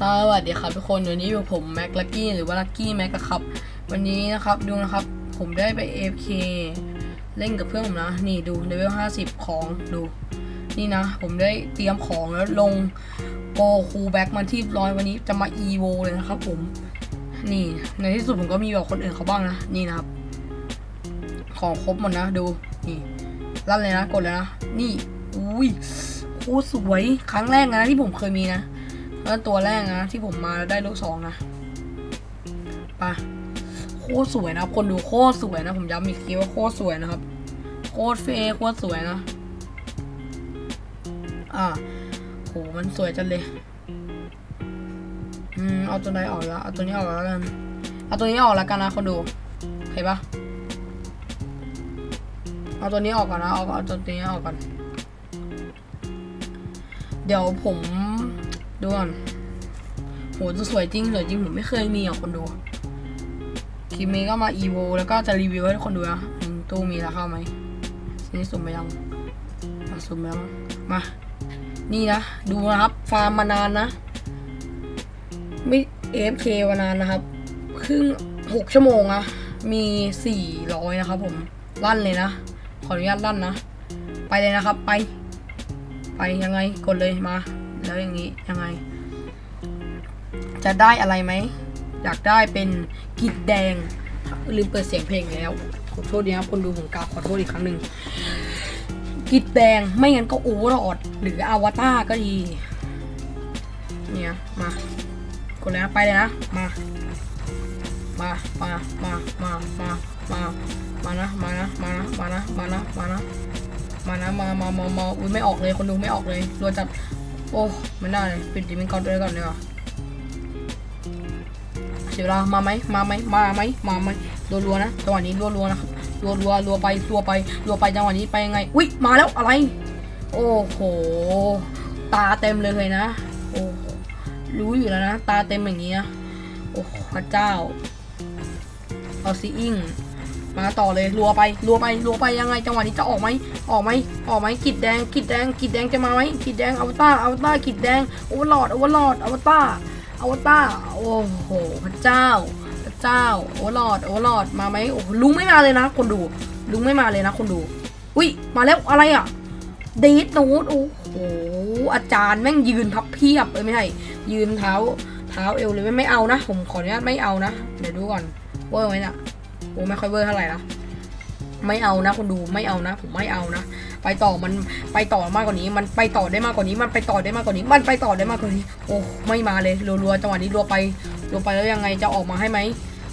สวัสดีครับทุกคนวันนี้อยู่ผมแม็กลักกี้หรือว่าลักกี้แม็กครับ วันนี้นะครับดูนะครับผมได้ไป AFK เล่นกับเพื่อนผมนะ นี่ดูเลเวล50 ของดู นี่นะ ผมได้เตรียมของแล้วลงโปรคูแบ็กมาที่ร้อยวันนี้จะมา EVO เลยนะครับผม นี่ในที่สุดผมก็มีแบบคนอื่นเขาบ้างนะ นี่นะครับ ของครบหมดนะดูนี่ลั่นเลยนะกดเลยนะ นี่อุ้ยโคตรสวยครั้งแรกนะที่ผมเคยมีนะ แล้วตัวแรกนะ ที่ผมมาแล้วได้ลูกสองนะไปะโคตรสวยนะคนดูโคตรสวยนะ ผมย้ำอีกทีว่าโคตรสวยนะครับ โคตรเฟย์โคตรสวยนะ อ่าโหมันสวยจังเลย อืมเอาตัวไหนออกละเอาตัวนี้ออกแล้วกัน เอาตัวนี้ออกแล้วกันนะคนดูเห็นปะเอาตัวนี้ออกก่อนนะเอาเอาตัวนี้ออกก่อน เดี๋ยวผม ดูก่อนโหจะสวยจริงสวยจริงผมไม่เคยมีอะคนดู คลิปนี้ก็มา EVO แล้วก็จะรีวิวให้ทุกคนดูนะตู้มีราคาไหมนี่สุ่มไปยังอะสุ่มไปแล้วมั้งมา นี่นะ ดูนะครับ ฟาร์มมานานนะ ไม่ AFK มานานนะครับ ครึ่งหกชั่วโมงอะมีสี่ร้อยนะครับผม ลั่นเลยนะ ขออนุญาตลั่นนะ ไปเลยนะครับ ไป ไปยังไง กดเลยมา แล้วอย่างนี้ยังไง จะได้อะไรไหม อยากได้เป็นกิจแดง ลืมเปิดเสียงเพลงแล้ว ขอโทษดีนะครับคนดูผมกราบขอโทษอีกครั้งหนึ่งกิจแดงไม่งั้นก็โอเวอร์ลอดหรืออวตารก็ดี เนี่ยมากดเลยนะไปเลยนะ มา มา มา มา มา มา มา มานะ มานะ มานะ มานะ มานะ มานะ มานะ มา มา มา มา อุ้ยไม่ออกเลย คนดูไม่ออกเลยรัวจัด โอ้ไม่ได้เลยปิดดิมินกอนด้วยก่อนดีกว่าเสียเวลามาไหมมาไหมมาไหมมาไหมรัวๆนะจังหวะนี้รัวๆนะครับรัวรัวรัวไปรัวไปรัวไปจังหวะนี้ไปยังไงอุ้ยมาแล้วอะไร โอ้โหตาเต็มเลยเลยนะโอ้โหรู้อยู่แล้วนะ ตาเต็มอย่างนี้นะโอ้พระเจ้าเอาซีอิง มาต่อเลยรัวไปรัวไปรัวไปยังไงจังหวะนี้จะออกไหมออกไหมออกไหมกิดแดงกิดแดงกิดแดงจะมาไหมกิดแดงอวตารอวตารกิดแดงโอเวอร์ลอดโอเวอร์ลอดอวตารอวตารโอ้โหพระเจ้าพระเจ้าโอเวอร์ลอดโอเวอร์ลอดมาไหมโอ้ลุงไม่มาเลยนะ คนดูลุงไม่มาเลยนะ คนดูอุ้ยมาแล้วอะไรอะเดทโนดโอ้โหอาจารย์แม่งยืนพับเพียบเอ้ยไม่ใช่ยืนเท้าเท้าเอวเลยไม่ไม่เอานะ ผมขออนุญาตไม่เอานะเดี๋ยวดูก่อนเวอร์ไหมเนี่ย โอ้ไม่ค่อยเวอร์เท่าไหร่นะไม่เอานะคนดูไม่เอานะ ผมไม่เอานะ ไปต่อมันไปต่อมากกว่านี้ มันไปต่อได้มากกว่านี้ มันไปต่อได้มากกว่านี้ มันไปต่อได้มากกว่านี้ โอ้ไม่มาเลยรัวๆจังหวะนี้รัวไปรัวไปแล้วยังไงจะออกมาให้ไหม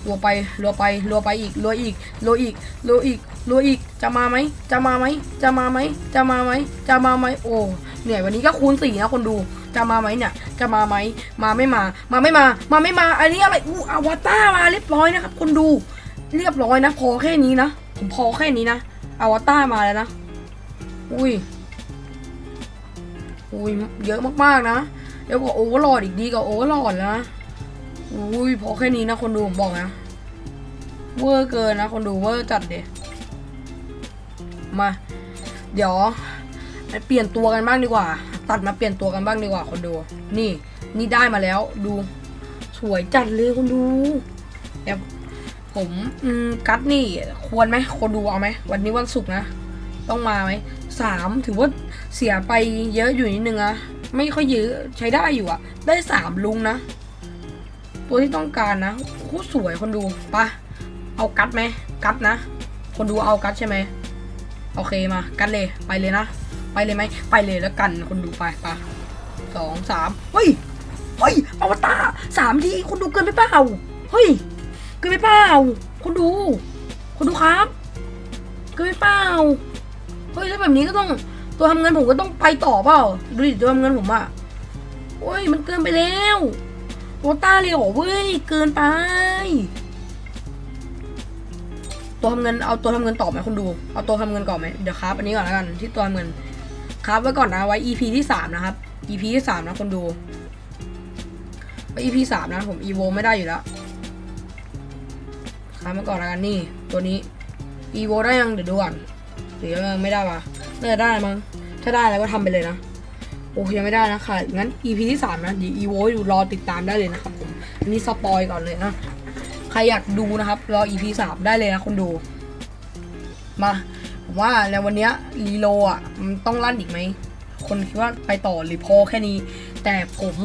รัวไปรัวไปรัวไปอีกรัวอีกรัวอีกรัวอีกรัวอีกจะมาไหมจะมาไหมจะมาไหมจะมาไหมจะมาไหมโอ้เหนื่อยวันนี้ก็คูณสี่นะคนดูจะมาไหมเนี่ยจะมาไหมมาไม่มา มาไม่มา มาไม่มา อันนี้อะไรอู้อวตารมาเรียบร้อยนะครับคนดู เรียบร้อยนะ พอแค่นี้นะ ผมพอแค่นี้นะอวตารมาแล้วนะ อุ้ย อุ้ย เยอะมากๆนะเดี๋ยวกว่าโอเวอร์ลอดอีกดีกว่าโอเวอร์ลอดแล้วนะ อุ้ย พอแค่นี้นะ คนดูผมบอกนะ เวอร์เกินนะ คนดูเวอร์จัดเดมา เดี๋ยวไปเปลี่ยนตัวกันบ้างดีกว่า ตัดมาเปลี่ยนตัวกันบ้างดีกว่า คนดู นี่ นี่ได้มาแล้ว ดู สวยจัดเลยคนดูเดี๋ยว ผมอืมกัดนี่ควรไหมคนดูเอาไหมวันนี้วันศุกร์นะ ต้องมาไหมสามถือว่าเสียไปเยอะอยู่นิดนึงอะไม่ค่อยเยอะใช้ได้อยู่อะได้สามลุงนะ ตัวที่ต้องการนะคตรสวยคนดูปะเอากัดไหมกัดนะ คนดูเอากัดใช่ไหมโอเคมากัดเลยไปเลยนะไปเลยไหมไปเลยแล้วกันคนดูไปปะสองสามเฮ้ยเฮ้ยอวตารสามทีคนดูเกินไปเปล่าเฮ้ย เกินไปเปล่าคนดู คนดูครับ เกินไปเปล่าเฮ้ยถ้าแบบนี้ก็ต้องตัวทำเงินผมก็ต้องไปต่อเปล่าดูดิตัวทำเงินผมอะโอ้ยมันเกินไปแล้วโอต้าเลยเหรอเว้ยเกินไป ตัวทำเงินเอาตัวทำเงินต่อไหมคนดูเอาตัวทำเงินก่อนไหมเดี๋ยวครับอันนี้ก่อนแล้วกันที่ตัวทำเงินครับไว้ก่อนนะไว้ EP ที่สามนะครับ EP ที่สามนะคนดูไว้ EP สามนะผม EVO ไม่ได้อยู่แล้ว ค้ามาก่อนแล้วกันนี่ ตัวนี้ e v o ได้ยังเดี๋ยวดูก่อนหรือยังไม่ได้ปะน่าจะได้มั้งถ้าได้แล้วก็ทำไปเลยนะโอ้ยังไม่ได้นะค่ะงั้น EP ที่สามนะเดี๋ยว EVO ให้ดูรอติดตามได้เลยนะครับผมอันนี้สปอยก่อนเลยนะใครอยากดูนะครับรอ EP สามได้เลยนะคนดู มาผมว่าในวันนี้ยรีโลอะมันต้องลั่นอีกไหมคนคิดว่าไปต่อหรือพอแค่นี้ แต่ผม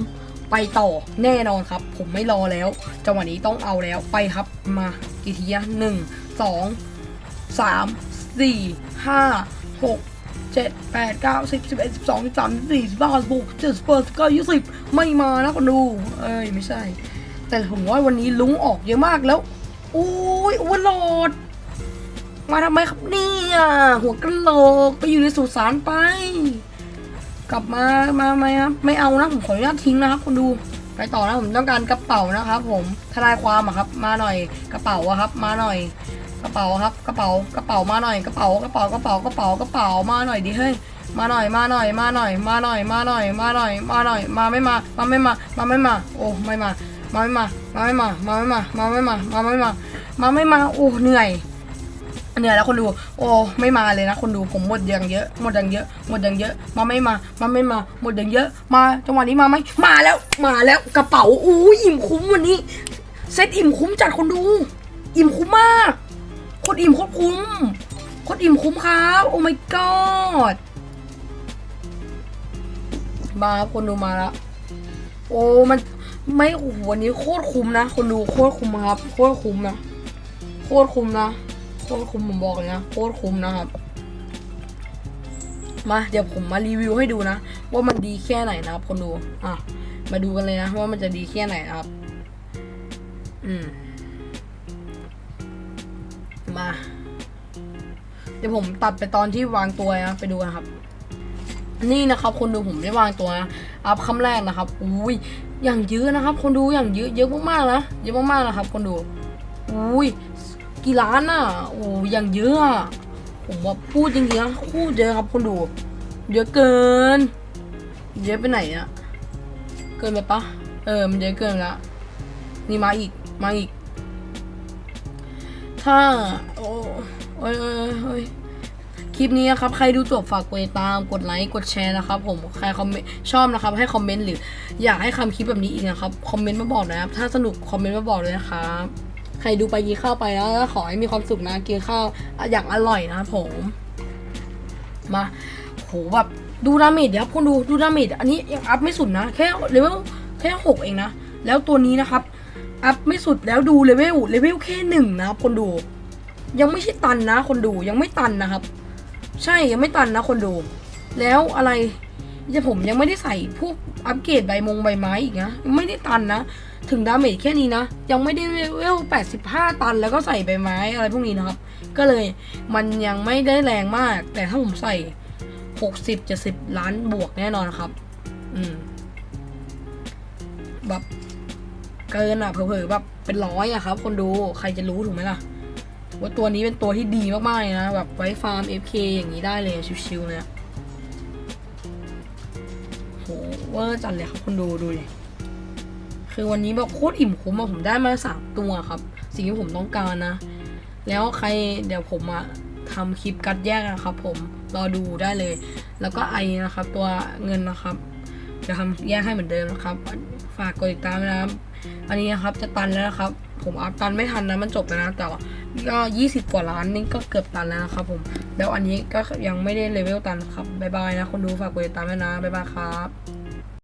ไปต่อแน่นอนครับ ผมไม่รอแล้ว จังหวะนี้ต้องเอาแล้วไปครับมากี่ทีอะหนึ่งสองสามสี่ห้าหกเจ็ดแปดเก้าสิบสิบเอ็ดสิบสองสิบสามสิบสี่สิบห้าสิบหกเจ็ดสิบแปดสิบเก้ายี่สิบไม่มานะคนดู เอ้ยไม่ใช่ แต่ผมว่าวันนี้ลุงออกเยอะมากแล้วโอ้ยโอเวอร์โหลดมาทำไมครับเนี่ยหัวกระโหลกไปอยู่ในสุสานไป กลับมามาไหมครับไม่เอานะผมขออนุญาตทิ้งนะครับคุณดูไปต่อนะผมต้องการกระเป๋านะครับ ผมทนายความอะครับ มาหน่อยกระเป๋าอะครับ มาหน่อยกระเป๋าครับ กระเป๋ากระเป๋ามาหน่อยกระเป๋ากระเป๋ากระเป๋ากระเป๋ากระเป๋ามาหน่อยดิเฮ้ยมาหน่อยมาหน่อยมาหน่อยมาหน่อยมาหน่อยมาหน่อยมาหน่อยมาไม่มามาไม่มามาไม่มา โอ้ไม่มามาไม่มามาไม่มามาไม่มามาไม่มามาไม่มามาไม่มาโอ้เหนื่อย เหนื่อยแล้วคนดู โอ้ไม่มาเลยนะคนดูผมหมดอย่างเยอะ หมดอย่างเยอะ หมดอย่างเยอะ มาไม่มา มาไม่มา หมดอย่างเยอะ มาจังหวะนี้มาไหมมาแล้วมาแล้วกระเป๋าอู้อิ่มคุ้มวันนี้เซตอิ่มคุ้มจัดคนดู อิ่มคุ้มมากโคตรอิ่มโคตรคุ้มโคตรอิ่มคุ้มครับโอ้ my god มาครับคนดูมาแล้วโอ้มันไม่โอ้โหวันนี้โคตรคุ้มนะ คนดูโคตรคุ้มครับโคตรคุ้มนะโคตรคุ้มนะ โคตรคุ้มผมบอกเลยนะโคตรคุ้มนะครับมาเดี๋ยวผมมารีวิวให้ดูนะ ว่ามันดีแค่ไหนนะครับคนดูอะมาดูกันเลยนะว่ามันจะดีแค่ไหนนะครับ อืม มา เดี๋ยวผมตัดไปตอนที่วางตัวนะไปดูกันครับ นี่นะครับ คนดูผมได้วางตัวนะอัพคำแรกนะครับอุ้ยอย่างเยอะนะครับ คนดูอย่างเยอะเยอะมากๆนะเยอะมากๆนะครับ คนดูอุ้ย กี่ล้านอะ โอ้ยังเยอะอะผมว่าพูดจริงๆนะพูดเยอะครับคนดู เยอะเกิน เยอะไปไหนอะเกินไปปะเออ มันเยอะเกินละนี่มาอีก มาอีก ถ้า โอ้โอ้ยโอ้ยโอ้ยคลิปนี้นะครับ ใครดูจบฝากกดติดตาม กดไลค์ กดแชร์นะครับ ผม ใครคอมเมนต์ชอบนะครับ ให้คอมเมนต์หรือ อยากให้คำคลิปแบบนี้อีกนะครับ คอมเมนต์มาบอกนะครับ ถ้าสนุกคอมเมนต์มาบอกเลยนะครับ ใครดูไปกินข้าวไปแล้วขอให้มีความสุขนะกินข้าวอย่างอร่อยนะผมมาโหแบบดูดาเมจเดี๋ยวคุณดูดูดาเมจอันนี้ยังอัพไม่สุดนะ แค่เลเวลแค่หกเองนะ แล้วตัวนี้นะครับ อัพไม่สุดแล้วดูเลเวลเลเวลแค่หนึ่งนะครับคนดู ยังไม่ใช่ตันนะ คนดูยังไม่ตันนะครับ ใช่ยังไม่ตันนะ คนดู แล้วอะไรจะผมยังไม่ได้ใส่พวกอัปเกรดใบมงใบไม้อีกนะยังไม่ได้ตันนะ ถึงดาเมจแค่นี้นะ ยังไม่ได้เลเวล 85 ตันแล้วก็ใส่ใบไม้อะไรพวกนี้นะครับ ก็เลยมันยังไม่ได้แรงมาก แต่ถ้าผมใส่ 60 70 ล้านบวกแน่นอนครับ อืม แบบ เกินอะเผลอๆแบบเป็นร้อยอะครับ คนดูใครจะรู้ถูกไหมล่ะ ว่าตัวนี้เป็นตัวที่ดีมากๆเลยนะ แบบไว้ฟาร์ม FK อย่างนี้ได้เลยชิวๆเลยโหเวอร์จัดเลยครับคนดูดูดิ คือวันนี้แบบโคตรอิ่มคุ้มอะผมได้มาสามตัวครับ สิ่งที่ผมต้องการนะ แล้วใครเดี๋ยวผมอะทำคลิปกัดแยกนะครับ ผมรอดูได้เลย แล้วก็ไอนะครับ ตัวเงินนะครับจะทำแยกให้เหมือนเดิมนะครับ ฝากกดติดตามนะครับ อันนี้นะครับจะตันแล้วนะครับ ผมอัพตันไม่ทันนะมันจบแล้วนะแต่ว่าก็20กว่าล้านนี่ก็เกือบตันแล้วนะครับ ผม แล้วอันนี้ก็ยังไม่ได้เลเวลตันครับบ๊ายบายนะคนดูฝากกดติดตามด้วยนะบ๊ายบายครับ